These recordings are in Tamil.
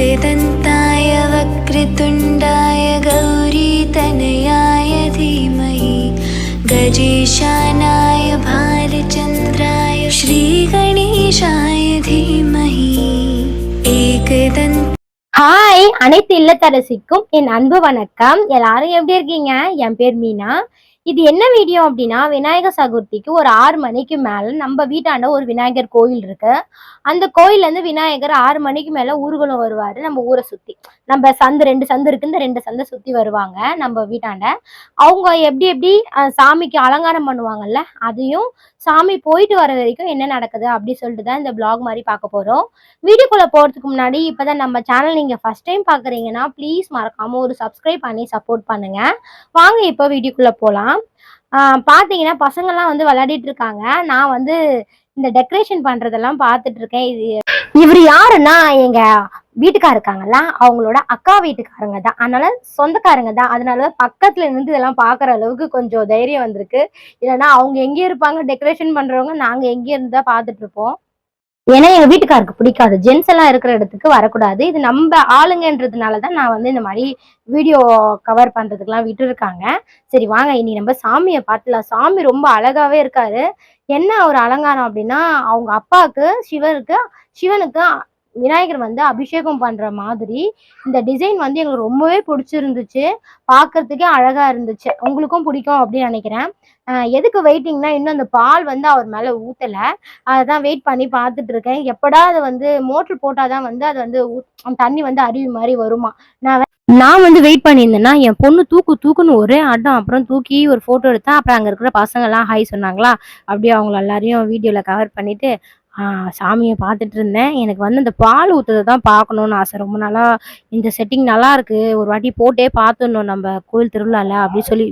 एकदन्ताय वक्रतुण्डाय गौरीतनयाय धीमहि गजेशानाय भालचन्द्राय श्रीगणेशाय धीमहि एकदन्त ஹாய் அனைத்து இல்லத்தரசிக்கும் என் அன்பு வணக்கம் எல்லாரும் எப்படி இருக்கீங்க என் பேர் மீனா இது என்ன வீடியோ அப்படின்னா விநாயகர் சதுர்த்திக்கு ஒரு ஆறு மணிக்கு மேல நம்ம வீட்டாண்ட ஒரு விநாயகர் கோயில் இருக்கு. அந்த கோயில்ல இருந்து விநாயகர் ஆறு மணிக்கு மேல ஊர்வலம் வருவாரு. நம்ம ஊரை சுத்தி நம்ம சந்து ரெண்டு சந்து இருக்கு. இந்த ரெண்டு சந்தை சுத்தி வருவாங்க நம்ம வீட்டாண்ட. அவங்க எப்படி எப்படி சாமிக்கு அலங்காரம் பண்ணுவாங்கல்ல அதையும் சாமி போயிட்டு வர வரைக்கும் என்ன நடக்குது அப்படி சொல்லிட்டு தான் இந்த பிளாக் மாதிரி பார்க்க போறோம். வீடியோக்குள்ள போறதுக்கு முன்னாடி இப்பதான் நம்ம சேனல் நீங்க ஃபர்ஸ்ட் டைம் பாக்குறீங்கன்னா ப்ளீஸ் மறக்காம ஒரு சப்ஸ்கிரைப் பண்ணி சப்போர்ட் பண்ணுங்க. வாங்க இப்போ வீடியோக்குள்ள போகலாம் ஆஹ் பாத்தீங்கன்னா பசங்கெல்லாம் வந்து விளையாடிட்டு இருக்காங்க. நான் வந்து இந்த டெக்கரேஷன் பண்றதெல்லாம் பார்த்துட்டு இருக்கேன். இது இவர் யாருன்னா எங்க வீட்டுக்கார இருக்காங்கல்ல அவங்களோட அக்கா வீட்டுக்காரங்க தான். அதனால சொந்தக்காரங்க தான். அதனால பக்கத்துல இருந்து இதெல்லாம் பாக்குற அளவுக்கு கொஞ்சம் தைரியம் வந்திருக்கு. இல்லைன்னா அவங்க எங்க இருப்பாங்க டெக்கரேஷன் பண்றவங்க நாங்க எங்க இருந்தா பார்த்துட்டு இருப்போம். ஏன்னா எங்க வீட்டுக்காருக்கு பிடிக்காது. ஜென்ஸ் எல்லாம் இருக்கிற இடத்துக்கு வரக்கூடாது. இது நம்ம ஆளுங்கன்றதுனால தான் நான் வந்து இந்த மாதிரி வீடியோ கவர் பண்றதுக்கெல்லாம் விட்டுருக்காங்க. சரி வாங்க. இனி நம்ம சாமியை பார்த்துலாம் சாமி ரொம்ப அழகாவே இருக்காரு. என்ன ஒரு அலங்காரம் அப்படின்னா அவங்க அப்பாவுக்கு சிவருக்கு சிவனுக்கு விநாயகர் வந்து அபிஷேகம் பண்ற மாதிரி இந்த டிசைன் வந்து எங்களுக்கு ரொம்பவே பிடிச்சிருந்துச்சு. பார்க்கறதுக்கே அழகா இருந்துச்சு. உங்களுக்கும் பிடிக்கும் அப்படின்னு நினைக்கிறேன். எதுக்கு வெயிட்டிங்னா இன்னும் அந்த பால் வந்து அவர் மேல ஊத்தல. அதான் வெயிட் பண்ணி பார்த்துட்டு இருக்கேன். எப்படா அது வந்து மோட்டர் போட்டாதான் வந்து அது வந்து தண்ணி வந்து அருவி மாதிரி வருமா? நான் நான் வந்து வெயிட் பண்ணியிருந்தேன்னா என் பொண்ணு தூக்கு தூக்குன்னு ஒரே ஆட்டம். அப்புறம் தூக்கி ஒரு ஃபோட்டோ எடுத்தேன். அப்புறம் அங்கே இருக்கிற பசங்கள்லாம் ஹாய் சொன்னாங்களா? அப்படியே அவங்க எல்லாரையும் வீடியோவில் கவர் பண்ணிட்டு சாமியை பார்த்துட்டு இருந்தேன். எனக்கு வந்து அந்த பால் ஊத்துறதை தான் பார்க்கணும்னு ஆசை. ரொம்ப நாளாக இந்த செட்டிங் நல்லா இருக்கு. ஒரு வாட்டி போட்டே பார்த்துடணும் நம்ம கோயில் திருவிழால அப்படின்னு சொல்லி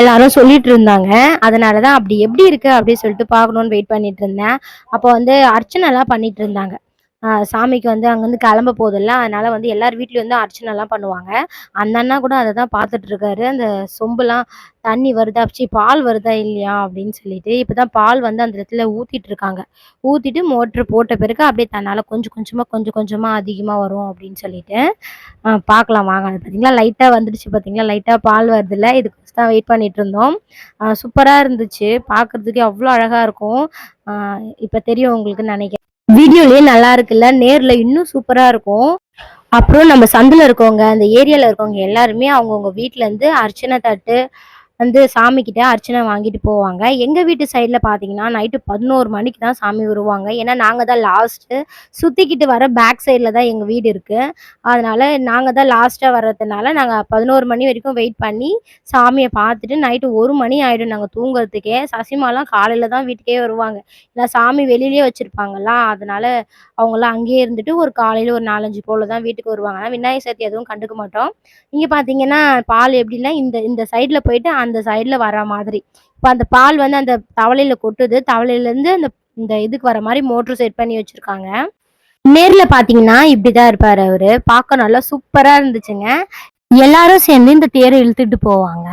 எல்லாரும் சொல்லிட்டு இருந்தாங்க. அதனால தான் அப்படி எப்படி இருக்கு அப்படின்னு சொல்லிட்டு பார்க்கணுன்னு வெயிட் பண்ணிட்டு இருந்தேன். அப்போ வந்து அர்ச்சனை எல்லாம் பண்ணிட்டு இருந்தாங்க. சாமிக்கு வந்து அங்கேருந்து கிளம்ப போதில்ல. அதனால வந்து எல்லார் வீட்லேயும் வந்து அர்ச்சனை எல்லாம் பண்ணுவாங்க. அந்த அண்ணா கூட அதை தான் பார்த்துட்டு இருக்காரு. அந்த சொம்புலாம் தண்ணி வருதா? ச்சீ பால் வருதா இல்லையா? அப்படின்னு சொல்லிட்டு இப்பதான் பால் வந்து அந்த இடத்துல ஊற்றிட்டு இருக்காங்க. ஊற்றிட்டு மோட்ரு போட்ட பிறகு அப்படியே தன்னால் கொஞ்சம் கொஞ்சமாக கொஞ்சம் கொஞ்சமாக அதிகமாக வரும் அப்படின்னு சொல்லிட்டு பார்க்கலாம் வாங்க. பார்த்தீங்களா லைட்டாக வந்துடுச்சு பார்த்தீங்களா லைட்டாக பால் வருதில்ல. இதுக்கு தான் வெயிட் பண்ணிட்டு இருந்தோம். சூப்பராக இருந்துச்சு. பார்க்குறதுக்கு அவ்வளோ அழகாக இருக்கும். இப்போ தெரியும் உங்களுக்கு நினைக்கிறேன். வீடியோலயே நல்லா இருக்குல்ல நேர்ல இன்னும் சூப்பரா இருக்கும். அப்புறம் நம்ம சந்தில இருக்கவங்க அந்த ஏரியால இருக்கவங்க எல்லாருமே அவங்கவுங்க வீட்டுல இருந்து அர்ச்சனை தட்டு வந்து சாமிக்கிட்ட அர்ச்சனை வாங்கிட்டு போவாங்க. எங்க வீட்டு சைடில் பாத்தீங்கன்னா நைட்டு பதினோரு மணிக்கு தான் சாமி வருவாங்க. ஏன்னா நாங்க தான் லாஸ்ட் சுத்திக்கிட்டு வர பேக் சைடில் தான் எங்க வீடு இருக்கு. அதனால நாங்க தான் லாஸ்டா வர்றதுனால நாங்க பதினோரு மணி வரைக்கும் வெயிட் பண்ணி சாமியை பார்த்துட்டு நைட்டு ஒரு மணி ஆயிடும் நாங்க தூங்குறதுக்கே. சசிமாலாம் காலையில தான் வீட்டுக்கே வருவாங்க. ஏன்னா சாமி வெளியிலயே வச்சிருப்பாங்களா அதனால அவங்களாம் அங்கேயே இருந்துட்டு ஒரு காலையில ஒரு நாலஞ்சு போல தான் வீட்டுக்கு வருவாங்க. ஆனா விநாயகர் சதுர்த்தி எதுவும் கண்டுக்க மாட்டோம். இங்க பாத்தீங்கன்னா பால் எப்படின்னா இந்த இந்த சைடில் போயிட்டு அந்த சைடில் வர மாதிரி. இப்போ அந்த பால் வந்து அந்த தவளையில் கொட்டுது. தவளையிலேருந்து அந்த இந்த இதுக்கு வர மாதிரி மோட்ரு செட் பண்ணி வச்சுருக்காங்க. நேரில் பார்த்தீங்கன்னா இப்படி தான் இருப்பார் அவர். பார்க்க நல்லா சூப்பராக இருந்துச்சுங்க. எல்லாரும் சேர்ந்து இந்த தேரை இழுத்துட்டு போவாங்க.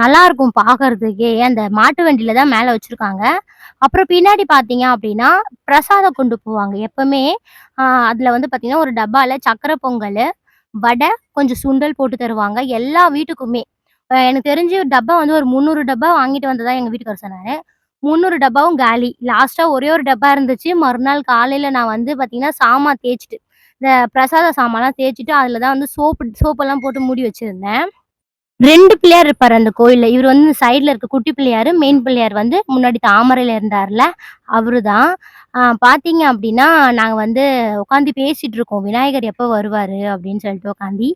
நல்லா இருக்கும் பார்க்கறதுக்கே அந்த மாட்டு வண்டியில தான் மேலே வச்சிருக்காங்க. அப்புறம் பின்னாடி பார்த்தீங்க அப்படின்னா பிரசாதம் கொண்டு போவாங்க எப்பவுமே. அதில் வந்து பார்த்தீங்கன்னா ஒரு டப்பாவில் சக்கரை பொங்கல் வடை கொஞ்சம் சுண்டல் போட்டு தருவாங்க. எல்லா வீட்டுக்குமே. எனக்கு தெரிஞ்சு டப்பா வந்து ஒரு முந்நூறு டப்பா வாங்கிட்டு வந்ததா எங்க வீட்டுக்காரர் சொன்னாரு. முந்நூறு டப்பாவும் காலி. லாஸ்டா ஒரே ஒரு டப்பா இருந்துச்சு. மறுநாள் காலையில நான் வந்து பாத்தீங்கன்னா சாமா தேய்ச்சிட்டு இந்த பிரசாத சாமான்லாம் தேய்ச்சிட்டு அதுல தான் வந்து சோப்பு சோப்பெல்லாம் போட்டு மூடி வச்சிருந்தேன். ரெண்டு பிள்ளையார் இருப்பாரு அந்த கோயில்ல. இவர் வந்து சைடுல இருக்க குட்டி பிள்ளையாரு மெயின் பிள்ளையார் வந்து முன்னாடி தாமரையில இருந்தார்ல அவரு தான் பார்த்தீங்க அப்படின்னா நாங்கள் வந்து உட்காந்து பேசிகிட்டு இருக்கோம். விநாயகர் எப்போ வருவார் அப்படின்னு சொல்லிட்டு உட்காந்து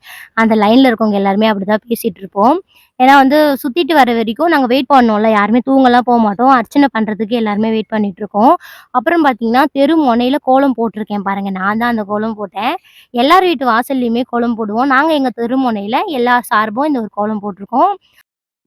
அந்த லைனில் இருக்கவங்க எல்லாருமே அப்படிதான் பேசிகிட்டு இருப்போம். ஏன்னா வந்து சுற்றிட்டு வர வரைக்கும் நாங்கள் வெயிட் பண்ணோம்ல. யாருமே தூங்கலாம் போக மாட்டோம். அர்ச்சனை பண்ணுறதுக்கு எல்லாருமே வெயிட் பண்ணிட்டு இருக்கோம். அப்புறம் பார்த்தீங்கன்னா தெரு முனையில் கோலம் போட்டிருக்கேன் பாருங்கள் நான் தான் அந்த கோலம் போட்டேன். எல்லார் வீட்டு வாசல்லையுமே கோலம் போடுவோம். நாங்கள் எங்கள் தெரு முனையில் எல்லா சார்பும் இந்த ஒரு கோலம் போட்டிருக்கோம்.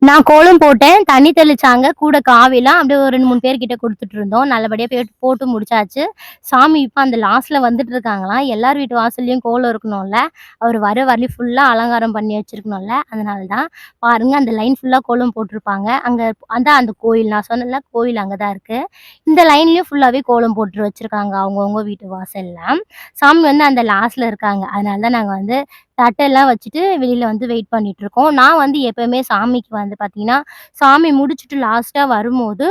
நான் கோலம் போட்டேன் தண்ணி தெளிச்சாங்க கூட காவிலாம் அப்படியே ஒரு ரெண்டு மூணு பேர் கிட்ட கொடுத்துட்டு இருந்தோம். நல்லபடியா போய் போட்டு முடிச்சாச்சு. சாமி இப்போ அந்த லாஸ்ட்ல வந்துட்டு இருக்காங்களாம் எல்லார் வீட்டு வாசல்லையும் கோலம் இருக்கணும்ல. அவர் வர வரலையும் ஃபுல்லா அலங்காரம் பண்ணி வச்சிருக்கணும்ல. அதனால தான் பாருங்க அந்த லைன் ஃபுல்லா கோலம் போட்டிருப்பாங்க. அங்க அதான் அந்த கோயில் நான் சொன்னல கோயில் அங்கதான் இருக்கு. இந்த லைன்லயும் ஃபுல்லாவே கோலம் போட்டு வச்சிருக்காங்க அவங்கவுங்க வீட்டு வாசல்லாம். சாமி வந்து அந்த லாஸ்ட்ல இருக்காங்க. அதனால தான் நாங்க வந்து தட்டெல்லாம் வச்சுட்டு வெளியில் வந்து வெயிட் பண்ணிட்டு இருக்கோம். நான் வந்து எப்போயுமே சாமிக்கு வந்து பார்த்திங்கன்னா சாமி முடிச்சுட்டு லாஸ்ட்டாக வரும்போது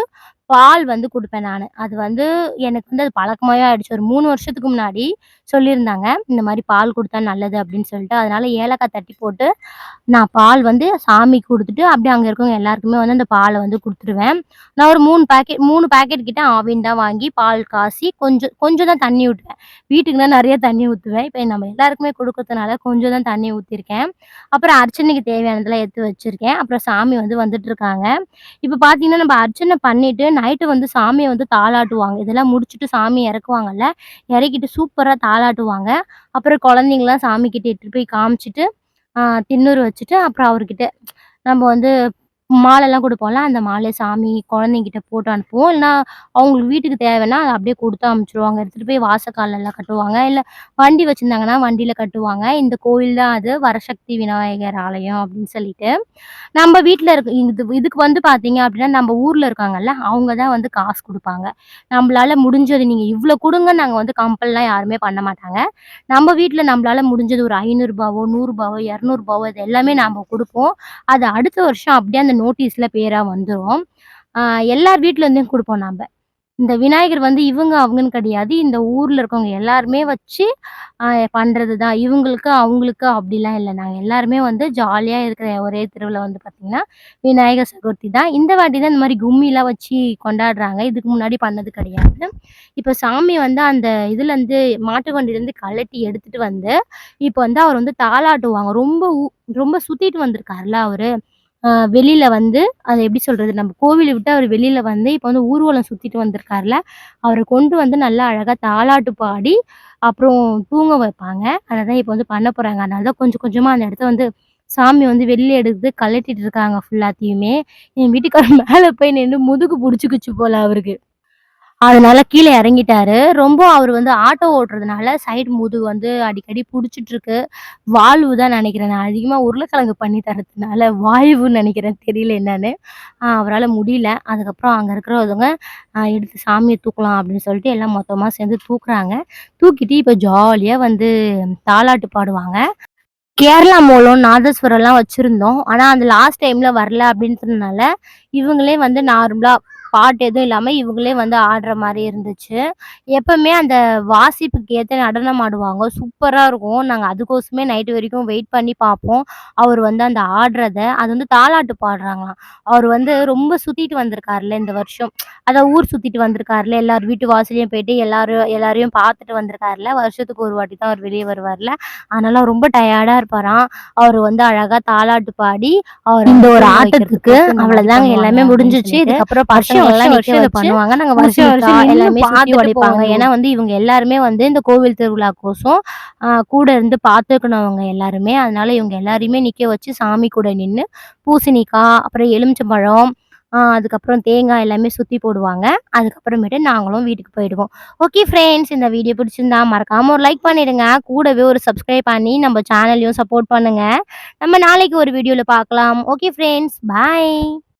பால் வந்து கொடுப்பேன் நான். அது வந்து எனக்கு வந்து அது பழக்கமாவே ஆயிடுச்சு. ஒரு மூணு வருஷத்துக்கு முன்னாடி சொல்லியிருந்தாங்க இந்த மாதிரி பால் கொடுத்தா நல்லது அப்படின்னு சொல்லிட்டு. அதனால ஏலக்காய் தட்டி போட்டு நான் பால் வந்து சாமிக்கு கொடுத்துட்டு அப்படியே அங்கே இருக்கவங்க எல்லாருக்குமே வந்து அந்த பாலை வந்து கொடுத்துருவேன். நான் ஒரு மூணு பாக்கெட் மூணு பாக்கெட் கிட்ட ஆவின் தான் வாங்கி பால் காசி கொஞ்சம் கொஞ்சம் தான் தண்ணி ஊற்றுவேன் வீட்டுக்குனா நிறைய தண்ணி ஊற்றுவேன் இப்போ நம்ம எல்லாருக்குமே கொடுக்கறதுனால கொஞ்சம் தான் தண்ணி ஊற்றிருக்கேன் அப்புறம் அர்ச்சனைக்கு தேவையானதெல்லாம் எடுத்து வச்சுருக்கேன். அப்புறம் சாமி வந்து வந்துட்டு இருக்காங்க. இப்போ பார்த்தீங்கன்னா நம்ம அர்ச்சனை பண்ணிட்டு நைட்டு வந்து சாமியை வந்து தாளாட்டுவாங்க. இதெல்லாம் முடிச்சுட்டு சாமி இறக்குவாங்கல்ல இறக்கிட்டு சூப்பராக தாளாட்டுவாங்க. அப்புறம் குழந்தைங்களாம் சாமி கிட்ட எடுத்துட்டு போய் காமிச்சிட்டு ஆஹ் திண்ணூறு வச்சுட்டு அப்புறம் அவர்கிட்ட நம்ம வந்து மாலைலாம் கொடுப்போம்ல அந்த மாலை சாமி குழந்தைங்கிட்ட போட்டு அனுப்புவோம். இல்லைன்னா அவங்களுக்கு வீட்டுக்கு தேவைன்னா அதை அப்படியே கொடுத்து அனுப்பிச்சிடுவாங்க எடுத்துகிட்டு போய் வாசக்காலெல்லாம் கட்டுவாங்க. இல்லை வண்டி வச்சுருந்தாங்கன்னா வண்டியில் கட்டுவாங்க. இந்த கோயில் தான் அது வரசக்தி விநாயகர் ஆலயம் அப்படின்னு சொல்லிட்டு. நம்ம வீட்டில் இருக்க இது இதுக்கு வந்து பார்த்தீங்க அப்படின்னா நம்ம ஊரில் இருக்காங்கல்ல அவங்க தான் வந்து காசு கொடுப்பாங்க. நம்மளால் முடிஞ்சது நீங்கள் இவ்வளோ கொடுங்க நாங்கள் வந்து கம்பல்லாம் யாருமே பண்ண மாட்டாங்க. நம்ம வீட்டில் நம்மளால் முடிஞ்சது ஒரு ஐநூறுரூபாவோ நூறுரூபாவோ இரநூறுபாவோ இது எல்லாமே நாம் கொடுப்போம். அது அடுத்த வருஷம் அப்படியே அந்த நோட்டீஸில் பேராக வந்துடும் எல்லார் வீட்டிலேருந்தும் கொடுப்போம் நாம். இந்த விநாயகர் வந்து இவங்க அவங்கன்னு கிடையாது. இந்த ஊரில் இருக்கவங்க எல்லாருமே வச்சு பண்ணுறது தான் இவங்களுக்கு அவங்களுக்கு அப்படிலாம் இல்லை. நாங்கள் எல்லாருமே வந்து ஜாலியாக இருக்கிற ஒரே திருவிழா வந்து பார்த்திங்கன்னா விநாயகர் சதுர்த்தி தான். இந்த வாட்டி தான் இந்த மாதிரி கும்மிலாம் வச்சு கொண்டாடுறாங்க. இதுக்கு முன்னாடி பண்ணது கிடையாது. இப்போ சாமி வந்து அந்த இதுலேருந்து மாட்டு வண்டியிலேருந்து கழட்டி எடுத்துகிட்டு வந்து இப்போ வந்து அவர் வந்து தாளாட்டுவாங்க ரொம்ப ஊ- ரொம்ப சுற்றிட்டு வந்திருக்காருல அவர். வெளியில வந்து அதை எப்படி சொல்றது நம்ம கோவிலை விட்டு அவர் வெளியில வந்து இப்போ வந்து ஊர்வலம் சுத்திட்டு வந்திருக்காருல அவரை கொண்டு வந்து நல்லா அழகா தாளாட்டு பாடி அப்புறம் தூங்க வைப்பாங்க. அதை தான் இப்போ வந்து பண்ண போறாங்க. அதனால தான் கொஞ்சம் கொஞ்சமா அந்த இடத்த வந்து சாமி வந்து வெளியே எடுத்து கலட்டிட்டு இருக்காங்க ஃபுல்லாத்தையுமே என் வீட்டுக்காரர் மேலே போய் நின்று முதுகு பிடிச்சிக்குச்சு போல அவருக்கு. அதனால கீழே இறங்கிட்டாரு. ரொம்ப அவர் வந்து ஆட்டோ ஓட்டுறதுனால சைடு முதுகு வந்து அடிக்கடி பிடிச்சிட்டு இருக்கு வால்வு தான் நினைக்கிறேன். நான் அதிகமாக உருளைக்கிழங்கு பண்ணி தரதுனால வாய்வுன்னு நினைக்கிறேன். தெரியல என்னன்னு. அவரால் முடியல. அதுக்கப்புறம் அங்கே இருக்கிறவங்க எடுத்து சாமியை தூக்கலாம் அப்படின்னு சொல்லிட்டு எல்லாம் மொத்தமாக சேர்ந்து தூக்குறாங்க. தூக்கிட்டு இப்போ ஜாலியாக வந்து தாலாட்டு பாடுவாங்க. கேரளா மூலம் நாதஸ்வரம்லாம் வச்சுருந்தோம். ஆனால் அந்த லாஸ்ட் டைமில் வரல அப்படின்றதுனால இவங்களே வந்து நார்மலாக பாட்டு எதுவும் இல்லாமல் இவங்களே வந்து ஆடுற மாதிரி இருந்துச்சு. எப்பவுமே அந்த வாசிப்புக்கு ஏற்ற நடனம் ஆடுவாங்க. சூப்பராக இருக்கும். நாங்கள் அதுக்கோசமே நைட்டு வரைக்கும் வெயிட் பண்ணி பார்ப்போம். அவர் வந்து அந்த ஆடுறத அது வந்து தாலாட்டு பாடுறாங்களாம். அவர் வந்து ரொம்ப சுற்றிட்டு வந்திருக்காருல இந்த வருஷம். அதை ஊர் சுற்றிட்டு வந்திருக்காருல எல்லார் வீட்டு வாசலையும் போயிட்டு எல்லாரும் எல்லாரையும் பார்த்துட்டு வந்திருக்காருல வருஷத்துக்கு ஒரு வாட்டி தான் அவர் வெளியே வருவார்ல. அதனால ரொம்ப டயர்டாக இருப்பாராம். அவர் வந்து அழகாக தாலாட்டு பாடி அவர் இந்த ஒரு ஆட்டத்துக்கு அவ்வளோதாங்க எல்லாமே முடிஞ்சிச்சு. இதுக்கப்புறம் பசங்க எல்லாம் நிக்க வச்சு பண்ணுவாங்க. நாங்க வருஷம் வருஷம் எல்லாமே சுத்தி உடைப்பாங்க ஏன்னா வந்து இவங்க எல்லாருமே வந்து இந்த கோவில் திருவிழாக்கோசம் கூட இருந்து பார்த்துக்கணவங்க எல்லாருமே. அதனால இவங்க எல்லாரையுமே நிக்க வச்சு சாமி கூட நின்று பூசணிக்காய் அப்புறம் எலுமிச்சம்பழம் அதுக்கப்புறம் தேங்காய் எல்லாமே சுத்தி போடுவாங்க. அதுக்கப்புறமேட்டு நாங்களும் வீட்டுக்கு போயிடுவோம். ஓகே ஃப்ரெண்ட்ஸ் இந்த வீடியோ பிடிச்சிருந்தா மறக்காம ஒரு லைக் பண்ணிடுங்க. கூடவே ஒரு சப்ஸ்கிரைப் பண்ணி நம்ம சேனலையும் சப்போர்ட் பண்ணுங்க. நம்ம நாளைக்கு ஒரு வீடியோல பார்க்கலாம். Okay friends bye